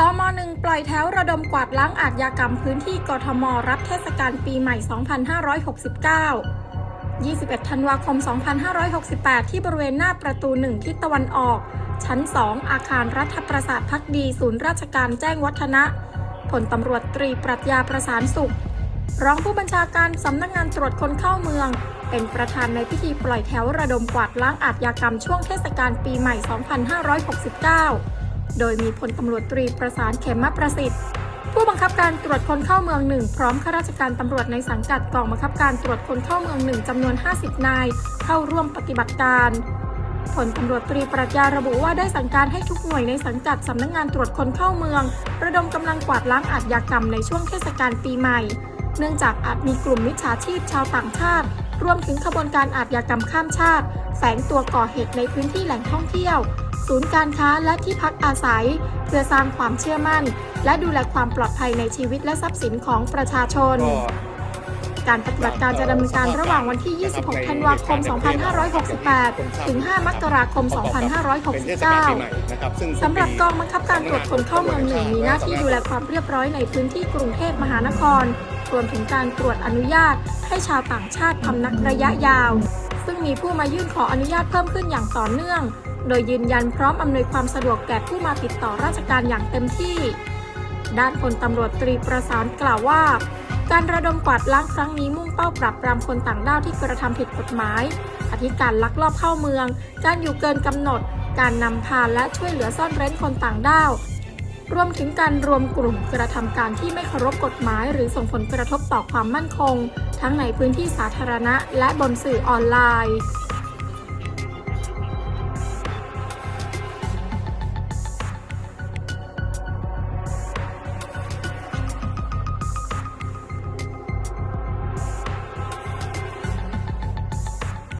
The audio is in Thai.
ตมหนึ่งปล่อยแถวระดมกวาดล้างอาชญากรรมพื้นที่กทม รับเทศกาลปีใหม่ 2569 21 ธันวาคม 2568 ที่บริเวณหน้าประตู 1 ทิศตะวันออก ชั้น 2 อาคารรัฐประสาทพักดี ศูนย์ราชการแจ้งวัฒนะผลตำรวจตรีปรัชญาประสานสุข รองผู้บัญชาการสำนักงานตรวจคนเข้าเมือง เป็นประธานในพิธีปล่อยแถวระดมกวาดล้างอาชญากรรมช่วงเทศกาลปีใหม่ 2569 โดยมีพลตำรวจตรีประสานเขมประสิทธิ์ผู้บังคับการตรวจคนเข้าเมืองหนึ่งพร้อมข้าราชการตำรวจในสังกัดกองบังคับการตรวจคนเข้าเมืองหนึ่งจำนวน 50 นาย เข้าร่วมปฏิบัติการผลตำรวจตรีปรัชญาระบุว่าได้สั่งการให้ทุกหน่วยในสังกัดสำนักงงานตรวจคนเข้าเมือง ระดมกำลังกวาดล้างอาชญากรรมในช่วงเทศกาลปีใหม่ เนื่องจากอาจมีกลุ่มมิจฉาชีพชาวต่างชาติ รวมถึงขบวนการอาชญากรรมข้ามชาติ แฝงตัวก่อเหตุในพื้นที่แหล่งท่องเที่ยว ศูนย์การค้าและที่พักอาศัย เพื่อสร้างความเชื่อมั่น และดูแลความปลอดภัยในชีวิตและทรัพย์สินของประชาชน การปฏิบัติการจะดำเนินการระหว่างวันที่ 26 ธันวาคม 2568 ถึง 5 มกราคม 2569 สำหรับกองบังคับการตรวจคนเข้าเมืองหนึ่งมีหน้าที่ดูแลความเรียบร้อยในพื้นที่กรุงเทพมหานคร รวมถึงการตรวจอนุญาต ให้ชาวต่างชาติพำนักระยะยาว ซึ่งมีผู้มายื่นขออนุญาตเพิ่มขึ้นอย่างต่อเนื่อง โดยยืนยันพร้อมอำนวยความสะดวกแก่ผู้มาติดต่อราชการอย่างเต็มที่ ด้านพลตำรวจตรีประสานกล่าวว่า การระดมกวาดล้างครั้งนี้มุ่งเป้าปรับปรามคนต่างด้าวที่กระทำผิดกฎหมายอาทิการลักลอบเข้าเมือง การอยู่เกินกำหนด การนำพาและช่วยเหลือซ่อนเร้นคนต่างด้าวรวมถึงการรวมกลุ่มกระทำการที่ไม่เคารพกฎหมาย หรือส่งผลกระทบต่อความมั่นคง ทั้งในพื้นที่สาธารณะและบนสื่อออนไลน์